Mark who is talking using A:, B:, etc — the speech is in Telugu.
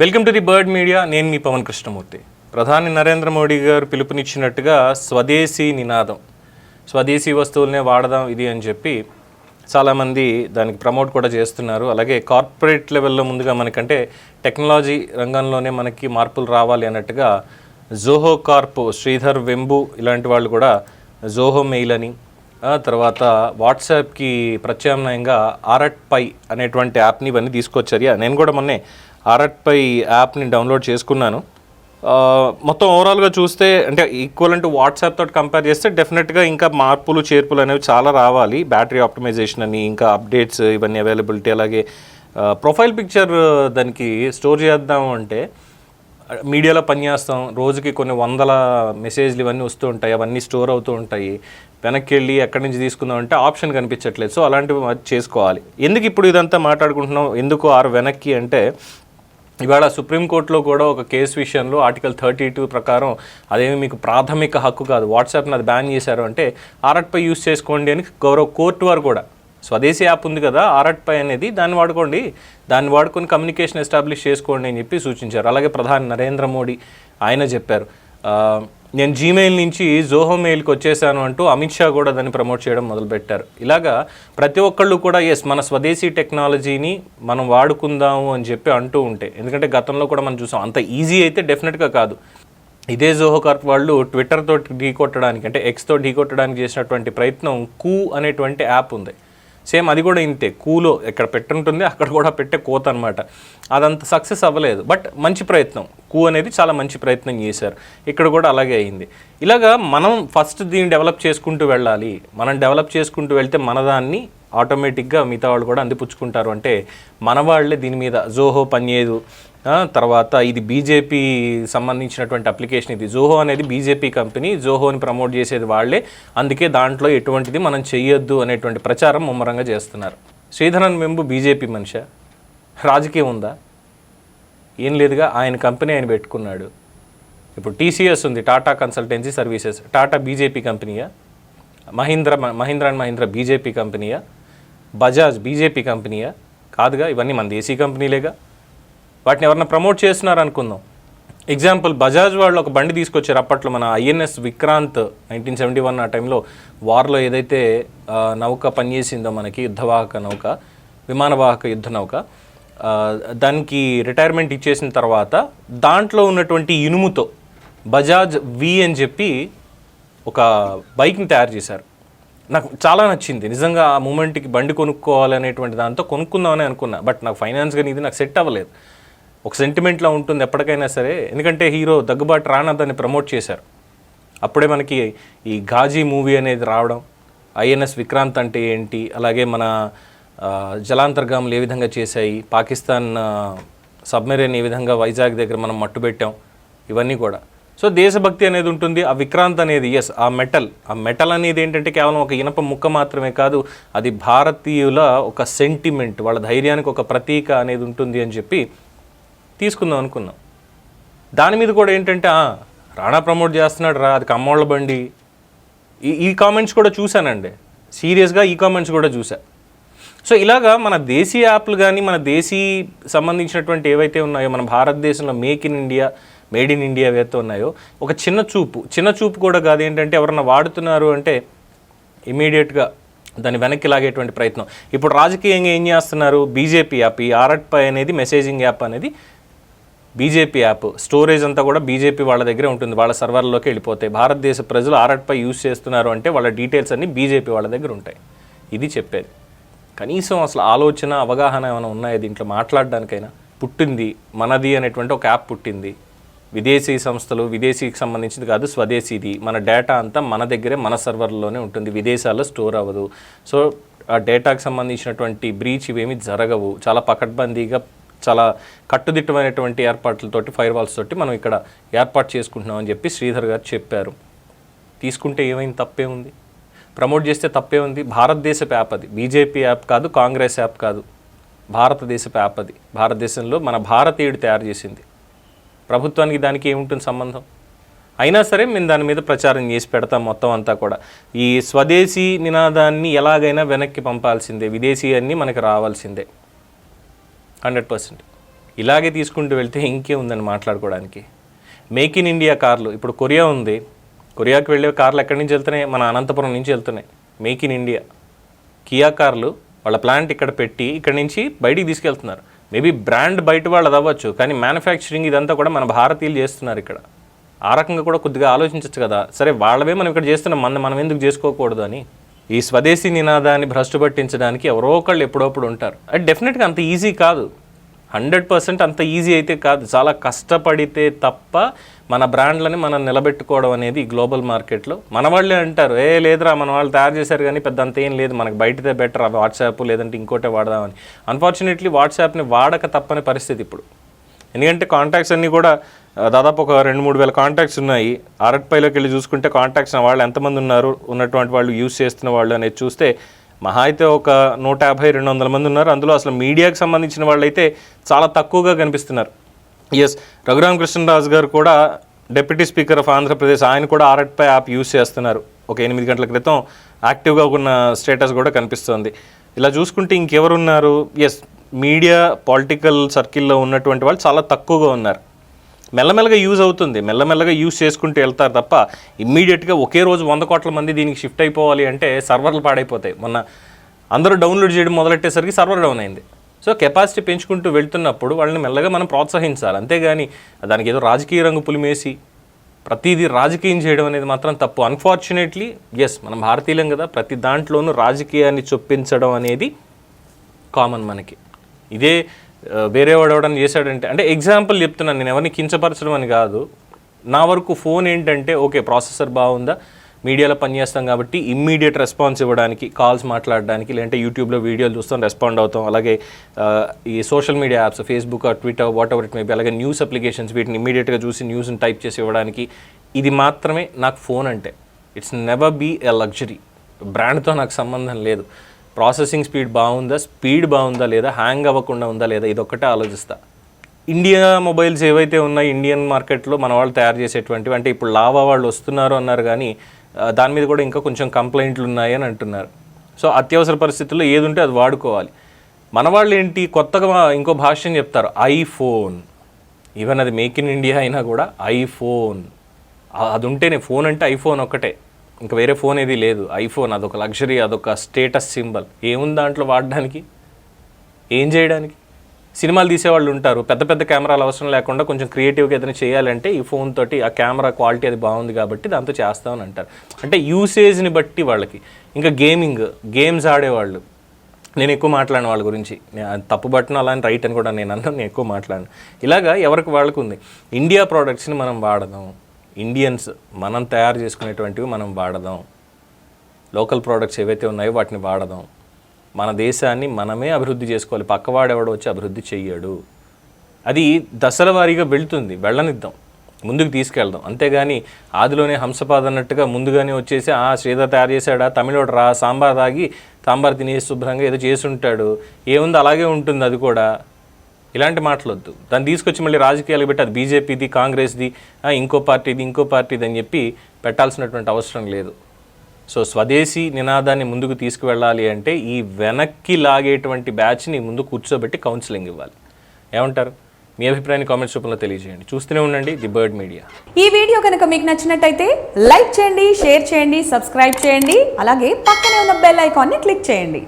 A: Welcome to the bird media. నేను మీ పవన్ కృష్ణమూర్తి. ప్రధాని నరేంద్ర మోడీ గారు పిలుపునిచ్చినట్టుగా స్వదేశీ నినాదం. స్వదేశీ వస్తువులనే వాడదాం ఇది అని చెప్పి చాలామంది దానికి ప్రమోట్ కూడా చేస్తున్నారు. అలాగే కార్పొరేట్ లెవెల్లో ముందుగా మనకంటే టెక్నాలజీ రంగంలోనే మనకి మార్పులు రావాలి అన్నట్టుగా జోహో కార్ప్ శ్రీధర్ వెంబు ఇలాంటి వాళ్ళు కూడా జోహో మెయిల్ అని తర్వాత వాట్సాప్కి ప్రత్యామ్నాయంగా ఆరట్ పై అనేటువంటి యాప్ని ఇవన్నీ తీసుకొచ్చారు. నేను కూడా మొన్నే ఆర్ఎట్ పై యాప్ని డౌన్లోడ్ చేసుకున్నాను. మొత్తం ఓవరాల్గా చూస్తే అంటే ఈక్వల్ టు వాట్సాప్ తోటి కంపేర్ చేస్తే డెఫినెట్గా ఇంకా మార్పులు చేర్పులు అనేవి చాలా రావాలి. బ్యాటరీ ఆప్టిమైజేషన్ అని ఇంకా అప్డేట్స్ ఇవన్నీ అవైలబిలిటీ అలాగే ప్రొఫైల్ పిక్చర్ దానికి స్టోర్ చేద్దాం అంటే మీడియాలో పనిచేస్తాం రోజుకి కొన్ని వందల మెసేజ్లు ఇవన్నీ వస్తూ ఉంటాయి. అవన్నీ స్టోర్ అవుతూ ఉంటాయి. వెనక్కి వెళ్ళి ఎక్కడి నుంచి తీసుకుందాం అంటే ఆప్షన్ కనిపించట్లేదు. సో అలాంటివి చేసుకోవాలి. ఎందుకు ఇప్పుడు ఇదంతా మాట్లాడుకుంటున్నాం? ఎందుకు ఆరు వెనక్కి అంటే ఇవాళ సుప్రీంకోర్టులో కూడా ఒక కేసు విషయంలో ఆర్టికల్ థర్టీ టూ ప్రకారం అదేమి మీకు ప్రాథమిక హక్కు కాదు. వాట్సాప్ని అది బ్యాన్ చేశారు అంటే ఆర్ఎట్పై యూస్ చేసుకోండి అని గౌరవ కోర్టు వారు కూడా. స్వదేశీ యాప్ ఉంది కదా ఆర్ఎట్ అనేది దాన్ని వాడుకోండి. దాన్ని వాడుకొని కమ్యూనికేషన్ ఎస్టాబ్లిష్ చేసుకోండి అని చెప్పి సూచించారు. అలాగే ప్రధాని నరేంద్ర మోడీ ఆయన చెప్పారు. నేను జీమెయిల్ నుంచి జోహో మెయిల్కి వచ్చేసాను అంటూ అమిత్ షా కూడా దాన్ని ప్రమోట్ చేయడం మొదలుపెట్టారు. ఇలాగా ప్రతి ఒక్కళ్ళు కూడా ఎస్ మన స్వదేశీ టెక్నాలజీని మనం వాడుకుందాము అని చెప్పి అంటూ ఉంటే ఎందుకంటే గతంలో కూడా మనం చూసాం అంత ఈజీ అయితే డెఫినెట్గా కాదు. ఇదే జోహో కార్ప్ వాళ్ళు ట్విట్టర్తో ఢీకొట్టడానికి అంటే ఎక్స్తో ఢీకొట్టడానికి చేసినటువంటి ప్రయత్నం కూ అనేటువంటి యాప్ ఉంది. సేమ్ అది కూడా ఇంతే కూలో ఎక్కడ పెట్టుంటుంది అక్కడ కూడా పెట్టే కోత అనమాట అదంత సక్సెస్ అవ్వలేదు. బట్ మంచి ప్రయత్నం. కూ అనేది చాలా మంచి ప్రయత్నం చేశారు. ఇక్కడ కూడా అలాగే అయింది. ఇలాగా మనం ఫస్ట్ దీన్ని డెవలప్ చేసుకుంటూ వెళ్ళాలి. మనం డెవలప్ చేసుకుంటూ వెళ్తే మన దాన్ని ఆటోమేటిక్గా మిగతా వాళ్ళు కూడా అందిపుచ్చుకుంటారు. అంటే మన వాళ్ళే దీని మీద జోహో పనిచేయదు తర్వాత ఇది బీజేపీ సంబంధించినటువంటి అప్లికేషన్ ఇది. జోహో అనేది బీజేపీ కంపెనీ జోహోని ప్రమోట్ చేసేది వాళ్ళే. అందుకే దాంట్లో ఎటువంటిది మనం చేయొద్దు అనేటువంటి ప్రచారం ముమ్మరంగా చేస్తున్నారు. శ్రీధరన్ వెంబు బీజేపీ మనిషి? రాజకీయం ఉందా? ఏం లేదుగా ఆయన కంపెనీ ఆయన పెట్టుకున్నాడు. ఇప్పుడు టీసీఎస్ ఉంది Tata consultancy services. Tata BJP కంపెనీయా? Mahindra Mahindra and Mahindra BJP కంపెనీయా? బజాజ్ బీజేపీ కంపెనీయా? కాదుగా ఇవన్నీ మన దేశీ కంపెనీలేగా? వాటిని ఎవరన్నా ప్రమోట్ చేస్తున్నారు అనుకుందాం ఎగ్జాంపుల్ బజాజ్ వాళ్ళు ఒక బండి తీసుకొచ్చారు అప్పట్లో మన INS Vikrant nineteen seventy one ఆ టైంలో. వార్లో ఏదైతే నౌక పనిచేసిందో మనకి యుద్ధవాహక నౌక విమానవాహక యుద్ధ నౌక దానికి రిటైర్మెంట్ ఇచ్చేసిన తర్వాత దాంట్లో ఉన్నటువంటి ఇనుముతో బజాజ్ వి అని చెప్పి ఒక బైక్ని తయారు చేశారు. నాకు చాలా నచ్చింది. నిజంగా ఆ మూమెంట్కి బండి కొనుక్కోవాలనేటువంటి దాంతో కొనుక్కుందామని అనుకున్నా. బట్ నాకు ఫైనాన్స్ కానీ ఇది నాకు సెట్ అవ్వలేదు. ఒక సెంటిమెంట్లో ఉంటుంది ఎప్పటికైనా సరే. ఎందుకంటే హీరో దగ్గుబాటు రానా దాన్ని ప్రమోట్ చేశారు. అప్పుడే మనకి ఈ ఘాజీ మూవీ అనేది రావడం ఐఎన్ఎస్ విక్రాంత్ అంటే ఏంటి అలాగే మన జలాంతర్గాములు ఏ విధంగా చేశాయి పాకిస్తాన్ సబ్మెరీన్ ఏ విధంగా వైజాగ్ దగ్గర మనం మట్టుబెట్టాం ఇవన్నీ కూడా. సో దేశభక్తి అనేది ఉంటుంది ఆ విక్రాంత్ అనేది ఎస్ ఆ మెటల్. ఆ మెటల్ అనేది ఏంటంటే కేవలం ఒక ఇనప ముక్క మాత్రమే కాదు అది భారతీయుల ఒక సెంటిమెంట్ వాళ్ళ ధైర్యానికి ఒక ప్రతీక అనేది ఉంటుంది అని చెప్పి తీసుకుందాం అనుకున్నాం. దాని మీద కూడా ఏంటంటే రాణా ప్రమోట్ చేస్తున్నాడు రా అది కమ్మోళ్ళ బండి. ఈ ఈ కామెంట్స్ కూడా చూశానండి. సీరియస్గా ఈ కామెంట్స్ కూడా చూసా సో ఇలాగా మన దేశీ యాప్లు కానీ మన దేశీ సంబంధించినటువంటి ఏవైతే ఉన్నాయో మన భారతదేశంలో make in India made in India ఏవైతే ఉన్నాయో. ఒక చిన్న చూపు. చిన్న చూపు కూడా కాదు ఏంటంటే ఎవరన్నా వాడుతున్నారు అంటే ఇమీడియట్గా దాన్ని వెనక్కి లాగేటువంటి ప్రయత్నం. ఇప్పుడు రాజకీయంగా ఏం చేస్తున్నారు? బీజేపీ యాప్ ఈ ఆర్ఎట్పై అనేది మెసేజింగ్ యాప్ అనేది బీజేపీ యాప్. స్టోరేజ్ అంతా కూడా బీజేపీ వాళ్ళ దగ్గరే ఉంటుంది వాళ్ళ సర్వర్లోకి వెళ్ళిపోతాయి భారతదేశ ప్రజలు ఆర్ఎట్పై యూజ్ చేస్తున్నారు అంటే వాళ్ళ డీటెయిల్స్ అన్నీ బీజేపీ వాళ్ళ దగ్గర ఉంటాయి. ఇది చెప్పేది. కనీసం అసలు ఆలోచన అవగాహన ఏమైనా ఉన్నాయా దీంట్లో మాట్లాడడానికైనా? పుట్టింది మనది అనేటువంటి ఒక యాప్ పుట్టింది. విదేశీ సంస్థలు విదేశీకి సంబంధించింది కాదు స్వదేశీది. మన డేటా అంతా మన దగ్గరే మన సర్వర్లోనే ఉంటుంది. విదేశాల్లో స్టోర్ అవ్వదు. సో ఆ డేటాకి సంబంధించినటువంటి బ్రీచ్ ఇవేమి జరగవు. చాలా పకడ్బందీగా చాలా కట్టుదిట్టమైనటువంటి ఏర్పాట్లతోటి ఫైర్ వాల్స్ తోటి మనం ఇక్కడ ఏర్పాటు చేసుకుంటున్నాం అని చెప్పి శ్రీధర్ గారు చెప్పారు. తీసుకుంటే ఏమైంది? తప్పే ఉంది. ప్రమోట్ చేస్తే తప్పే ఉంది. భారతదేశపు యాప్ అది. బీజేపీ యాప్ కాదు కాంగ్రెస్ యాప్ కాదు. భారతదేశపు యాప్ అది. భారతదేశంలో మన భారతీయుడు తయారు చేసింది. ప్రభుత్వానికి దానికి ఏముంటుంది సంబంధం? అయినా సరే మేము దాని మీద ప్రచారం చేసి పెడతాం మొత్తం అంతా కూడా. ఈ స్వదేశీ నినాదాన్ని ఎలాగైనా వెనక్కి పంపాల్సిందే విదేశీ అన్ని మనకి రావాల్సిందే. Hundred percent. ఇలాగే తీసుకుంటూ వెళ్తే ఇంకే ఉందని మాట్లాడుకోవడానికి. మేక్ ఇన్ ఇండియా కార్లు ఇప్పుడు కొరియా ఉంది. కొరియాకి వెళ్ళే కార్లు ఎక్కడి నుంచి వెళ్తున్నాయి? మన అనంతపురం నుంచి వెళ్తున్నాయి. Make in India. కియా కార్లు వాళ్ళ ప్లాంట్ ఇక్కడ పెట్టి ఇక్కడ నుంచి బయటికి తీసుకెళ్తున్నారు. మేబీ బ్రాండ్ బయట వాళ్ళది అవ్వచ్చు కానీ మ్యానుఫ్యాక్చరింగ్ ఇదంతా కూడా మన భారతీయులు చేస్తున్నారు ఇక్కడ. ఆ రకంగా కూడా కొద్దిగా ఆలోచించవచ్చు కదా. సరే వాళ్ళవే మనం ఇక్కడ చేస్తున్నాం మన మనం ఎందుకు చేసుకోకూడదు అని? ఈ స్వదేశీ నినాదాన్ని భ్రష్టు పట్టించడానికి ఎవరో ఒకళ్ళు ఎప్పుడప్పుడు ఉంటారు. అది డెఫినెట్గా అంత ఈజీ కాదు. హండ్రెడ్ పర్సెంట్ అంత ఈజీ అయితే కాదు. చాలా కష్టపడితే తప్ప మన బ్రాండ్లని మనం నిలబెట్టుకోవడం అనేది గ్లోబల్ మార్కెట్లో మన వాళ్ళే అంటారు. ఏ లేదురా మన వాళ్ళు తయారు చేశారు కానీ పెద్ద అంత ఏం లేదు. మనకు బయటదే బెటర్ వాట్సాప్ లేదంటే ఇంకోటే వాడదామని. అన్ఫార్చునేట్లీ వాట్సాప్ని వాడక తప్పని పరిస్థితి ఇప్పుడు. ఎందుకంటే కాంటాక్ట్స్ అన్నీ కూడా దాదాపు ఒక రెండు మూడు వేల కాంటాక్ట్స్ ఉన్నాయి. ఆర్ఎట్పైలోకి వెళ్ళి చూసుకుంటే కాంటాక్ట్స్ వాళ్ళు ఎంతమంది ఉన్నారు? ఉన్నటువంటి వాళ్ళు యూస్ చేస్తున్న వాళ్ళు అనేది చూస్తే మహా అయితే ఒక నూట యాభై రెండు వందల మంది ఉన్నారు. అందులో అసలు మీడియాకి సంబంధించిన వాళ్ళైతే చాలా తక్కువగా కనిపిస్తున్నారు. ఎస్ రఘురామ కృష్ణరాజు గారు కూడా డిప్యూటీ స్పీకర్ ఆఫ్ ఆంధ్రప్రదేశ్ ఆయన కూడా ఆర్ఎట్పై యాప్ యూస్ చేస్తున్నారు. ఒక ఎనిమిది గంటల క్రితం యాక్టివ్గా ఉన్న స్టేటస్ కూడా కనిపిస్తుంది. ఇలా చూసుకుంటే ఇంకెవరున్నారు? ఎస్ మీడియా పొలిటికల్ సర్కిల్లో ఉన్నటువంటి వాళ్ళు చాలా తక్కువగా ఉన్నారు. మెల్లమెల్లగా యూజ్ అవుతుంది. మెల్లమెల్లగా యూజ్ చేసుకుంటూ వెళ్తారు తప్ప ఇమ్మీడియట్గా ఒకే రోజు వంద కోట్ల మంది దీనికి షిఫ్ట్ అయిపోవాలి అంటే సర్వర్లు పాడైపోతాయి. మొన్న అందరూ డౌన్లోడ్ చేయడం మొదలెట్టేసరికి సర్వర్ డౌన్ అయింది. సో కెపాసిటీ పెంచుకుంటూ వెళ్తున్నప్పుడు వాళ్ళని మెల్లగా మనం ప్రోత్సహించాలి. అంతేగాని దానికి ఏదో రాజకీయ రంగు పులిమేసి ప్రతిదీ రాజకీయం చేయడం అనేది మాత్రం తప్పు. అన్ఫార్చునేట్లీ ఎస్ మనం భారతీయులం కదా ప్రతి దాంట్లోనూ రాజకీయాన్ని చొప్పించడం అనేది కామన్ మనకి. ఇదే వేరే వాడు ఎవడన్నా చేశాడంటే అంటే ఎగ్జాంపుల్ చెప్తున్నాను నేను ఎవరిని కించపరచడం అని కాదు. నా వరకు ఫోన్ ఏంటంటే ఓకే ప్రాసెసర్ బాగుందా? మీడియాలో పనిచేస్తాం కాబట్టి ఇమ్మీడియట్ రెస్పాన్స్ ఇవ్వడానికి కాల్స్ మాట్లాడడానికి లేదంటే యూట్యూబ్లో వీడియోలు చూస్తాం రెస్పాండ్ అవుతాం. అలాగే ఈ social media apps Facebook Twitter whatever it maybe అలాగే న్యూస్ అప్లికేషన్స్ వీటిని ఇమ్మీడియట్గా చూసి న్యూస్ని టైప్ చేసి ఇవ్వడానికి ఇది మాత్రమే నాకు ఫోన్ అంటే. It's never be a luxury బ్రాండ్తో నాకు సంబంధం లేదు. ప్రాసెసింగ్ స్పీడ్ బాగుందా? స్పీడ్ బాగుందా లేదా? హ్యాంగ్ అవ్వకుండా ఉందా లేదా? ఇదొక్కటే ఆలోచిస్తా. ఇండియా మొబైల్స్ ఏవైతే ఉన్నాయో ఇండియన్ మార్కెట్లో మన వాళ్ళు తయారు చేసేటువంటివి అంటే ఇప్పుడు లావా వాళ్ళు వస్తున్నారు అన్నారు కానీ దాని మీద కూడా ఇంకా కొంచెం కంప్లైంట్లు ఉన్నాయి అని అంటున్నారు. సో అత్యవసర పరిస్థితుల్లో ఏది ఉంటే అది వాడుకోవాలి. మన వాళ్ళు ఏంటి? కొత్తగా ఇంకో భాష్యం చెప్తారు ఐఫోన్. ఈవెన్ అది మేక్ ఇన్ ఇండియా అయినా కూడా ఐఫోన్. అది ఉంటేనే ఫోన్ అంటే ఐఫోన్ ఒక్కటే. ఇంకా వేరే ఫోన్ ఏది లేదు. ఐఫోన్ అదొక లగ్జరీ అదొక స్టేటస్ సింబల్. ఏముంది దాంట్లో వాడడానికి? ఏం చేయడానికి? సినిమాలు తీసేవాళ్ళు ఉంటారు. పెద్ద పెద్ద కెమెరాలు అవసరం లేకుండా కొంచెం క్రియేటివ్గా ఏదైనా చేయాలంటే ఈ ఫోన్ తోటి ఆ కెమెరా క్వాలిటీ అది బాగుంది కాబట్టి దాంతో చేస్తామని అంటారు. అంటే యూసేజ్ని బట్టి వాళ్ళకి. ఇంకా గేమింగ్ గేమ్స్ ఆడేవాళ్ళు. నేను ఎక్కువ మాట్లాడిన వాళ్ళ గురించి. తప్పు పట్టిన అలా రైట్ అని కూడా నేను అన్నాను నేను ఎక్కువ మాట్లాడను. ఇలాగా ఎవరికి వాళ్ళకు ఉంది. ఇండియా ప్రోడక్ట్స్ని మనం వాడదాం. ఇండియన్స్ మనం తయారు చేసుకునేటువంటివి మనం వాడదాం. లోకల్ ప్రోడక్ట్స్ ఏవైతే ఉన్నాయో వాటిని వాడదాం. మన దేశాన్ని మనమే అభివృద్ధి చేసుకోవాలి. పక్కవాడెవడో వచ్చి అభివృద్ధి చెయ్యడు. అది దశల వారీగా వెళ్తుంది. వెళ్ళనిద్దాం. ముందుకు తీసుకెళ్దాం. అంతేగాని ఆదిలోనే హంసపాద్ అన్నట్టుగా ముందుగానే వచ్చేసి ఆ శ్రీధర్ తయారు చేశాడా? తమిళోడు రా సాంబార్ తాగి సాంబార్ తినేసి శుభ్రంగా ఏదో చేసి ఉంటాడు ఏముంది? అలాగే ఉంటుంది అది కూడా. ఇలాంటి మాటలొద్దు. దాన్ని తీసుకొచ్చి మళ్ళీ రాజకీయాలు పెట్టి అది బీజేపీది కాంగ్రెస్ది ఇంకో పార్టీది ఇంకో పార్టీది అని చెప్పి పెట్టాల్సినటువంటి అవసరం లేదు. సో స్వదేశీ నినాదాన్ని ముందుకు తీసుకువెళ్ళాలి అంటే ఈ వెనక్కి లాగేటువంటి బ్యాచ్ని ముందు కూర్చోబెట్టి కౌన్సిలింగ్ ఇవ్వాలి. ఏమంటారు? మీ అభిప్రాయాన్ని కామెంట్స్ రూపంలో తెలియజేయండి. చూస్తూనే ఉండండి ది బర్డ్ మీడియా.
B: ఈ వీడియో కనుక మీకు నచ్చినట్టయితే లైక్ చేయండి షేర్ చేయండి సబ్స్క్రైబ్ చేయండి అలాగే పక్కనే ఉన్న బెల్ ఐకాన్ని క్లిక్ చేయండి.